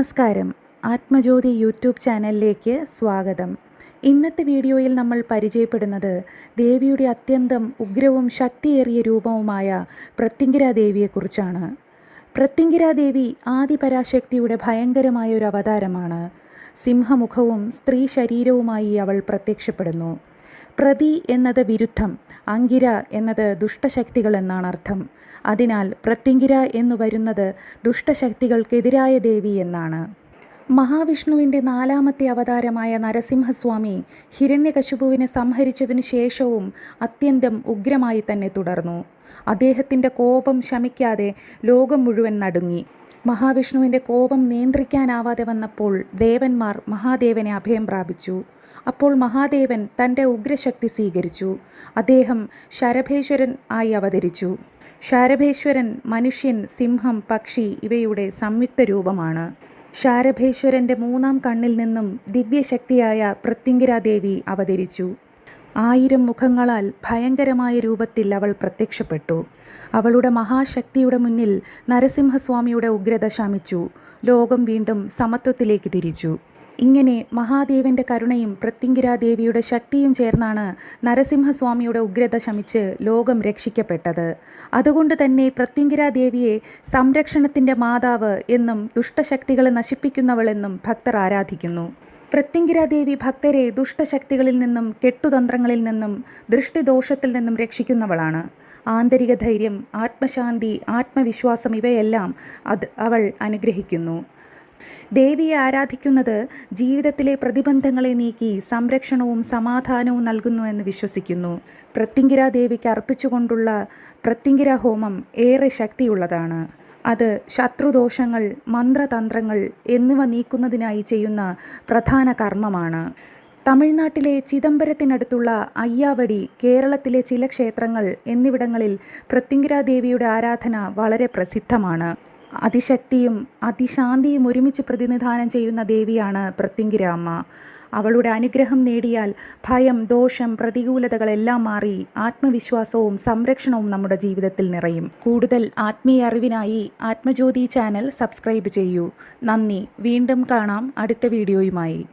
നമസ്കാരം. ആത്മജ്യോതി യൂട്യൂബ് ചാനലിലേക്ക് സ്വാഗതം. ഇന്നത്തെ വീഡിയോയിൽ നമ്മൾ പരിചയപ്പെടുന്നത് ദേവിയുടെ അത്യന്തം ഉഗ്രവും ശക്തിയേറിയ രൂപവുമായ പ്രത്യങ്കിരാ ദേവിയെക്കുറിച്ചാണ് പ്രത്യങ്കിരാ ദേവി ആദിപരാശക്തിയുടെ ഭയങ്കരമായ ഒരു അവതാരമാണ്. സിംഹമുഖവും സ്ത്രീ ശരീരവുമായി അവൾ പ്രത്യക്ഷപ്പെടുന്നു. പ്രതി എന്നത് വിരുദ്ധം അങ്കിര എന്നത് ദുഷ്ടശക്തികൾ എന്നാണ് അർത്ഥം. അതിനാൽ പ്രത്യങ്കിര എന്നു വരുന്നത് ദുഷ്ടശക്തികൾക്കെതിരായ ദേവി എന്നാണ്. മഹാവിഷ്ണുവിന്റെ നാലാമത്തെ അവതാരമായ നരസിംഹസ്വാമി ഹിരണ്യകശുപുവിനെ സംഹരിച്ചതിനു ശേഷവും അത്യന്തം ഉഗ്രമായി തന്നെ തുടർന്നു. അദ്ദേഹത്തിന്റെ കോപം ശമിക്കാതെ ലോകം മുഴുവൻ നടുങ്ങി. മഹാവിഷ്ണുവിന്റെ കോപം നിയന്ത്രിക്കാനാവാതെ വന്നപ്പോൾ ദേവന്മാർ മഹാദേവനെ അഭയം പ്രാപിച്ചു. അപ്പോൾ മഹാദേവൻ തന്റെ ഉഗ്രശക്തി സ്വീകരിച്ചു. അദ്ദേഹം ശരഭേശ്വരൻ ആയി അവതരിച്ചു. ശാരഭേശ്വരൻ മനുഷ്യൻ സിംഹം പക്ഷി ഇവയുടെ സംയുക്ത രൂപമാണ്. ശാരഭേശ്വരന്റെ മൂന്നാം കണ്ണിൽ നിന്നും ദിവ്യശക്തിയായ പ്രത്യങ്കിരാദേവി അവതരിച്ചു. ആയിരം മുഖങ്ങളാൽ ഭയങ്കരമായ രൂപത്തിൽ അവൾ പ്രത്യക്ഷപ്പെട്ടു. അവളുടെ മഹാശക്തിയുടെ മുന്നിൽ നരസിംഹസ്വാമിയുടെ ഉഗ്രത ശമിച്ചു. ലോകം വീണ്ടും സമത്വത്തിലേക്ക് തിരിച്ചു. ഇങ്ങനെ മഹാദേവന്റെ കരുണയും പ്രത്യങ്കിരാദേവിയുടെ ശക്തിയും ചേർന്നാണ് നരസിംഹസ്വാമിയുടെ ഉഗ്രത ശമിച്ച് ലോകം രക്ഷിക്കപ്പെട്ടത്. അതുകൊണ്ട് തന്നെ പ്രത്യങ്കിരാദേവിയെ സംരക്ഷണത്തിന്റെ മാതാവ് എന്നും ദുഷ്ടശക്തികളെ നശിപ്പിക്കുന്നവളെന്നും ഭക്തർ ആരാധിക്കുന്നു. പ്രത്യങ്കിരാദേവി ഭക്തരെ ദുഷ്ടശക്തികളിൽ നിന്നും കെട്ടുതന്ത്രങ്ങളിൽ നിന്നും ദൃഷ്ടിദോഷത്തിൽ നിന്നും രക്ഷിക്കുന്നവളാണ്. ആന്തരിക ധൈര്യം ആത്മശാന്തി ആത്മവിശ്വാസം ഇവയെല്ലാം അത് അവൾ അനുഗ്രഹിക്കുന്നു. ദേവിയെ ആരാധിക്കുന്നത് ജീവിതത്തിലെ പ്രതിബന്ധങ്ങളെ നീക്കി സംരക്ഷണവും സമാധാനവും നൽകുന്നു എന്ന് വിശ്വസിക്കുന്നു. പ്രത്യങ്കിരാദേവിക്ക് അർപ്പിച്ചുകൊണ്ടുള്ള പ്രത്യങ്കിര ഹോമം ഏറെ ശക്തിയുള്ളതാണ്. അത് ശത്രുദോഷങ്ങൾ മന്ത്രതന്ത്രങ്ങൾ എന്നിവ നീക്കുന്നതിനായി ചെയ്യുന്ന പ്രധാന കർമ്മമാണ്. തമിഴ്നാട്ടിലെ ചിദംബരത്തിനടുത്തുള്ള അയ്യാവടി കേരളത്തിലെ ചില ക്ഷേത്രങ്ങൾ എന്നിവിടങ്ങളിൽ ദേവിയുടെ ആരാധന വളരെ പ്രസിദ്ധമാണ്. അതിശക്തിയും അതിശാന്തിയും ഒരുമിച്ച് പ്രതിനിധാനം ചെയ്യുന്ന ദേവിയാണ് പ്രത്യങ്കിര അമ്മ അവളുടെ അനുഗ്രഹം നേടിയാൽ ഭയം ദോഷം പ്രതികൂലതകളെല്ലാം മാറി ആത്മവിശ്വാസവും സംരക്ഷണവും നമ്മുടെ ജീവിതത്തിൽ നിറയും. കൂടുതൽ ആത്മീയ അറിവിനായി ആത്മജ്യോതി ചാനൽ സബ്സ്ക്രൈബ് ചെയ്യൂ. നന്ദി. വീണ്ടും കാണാം അടുത്ത വീഡിയോയുമായി.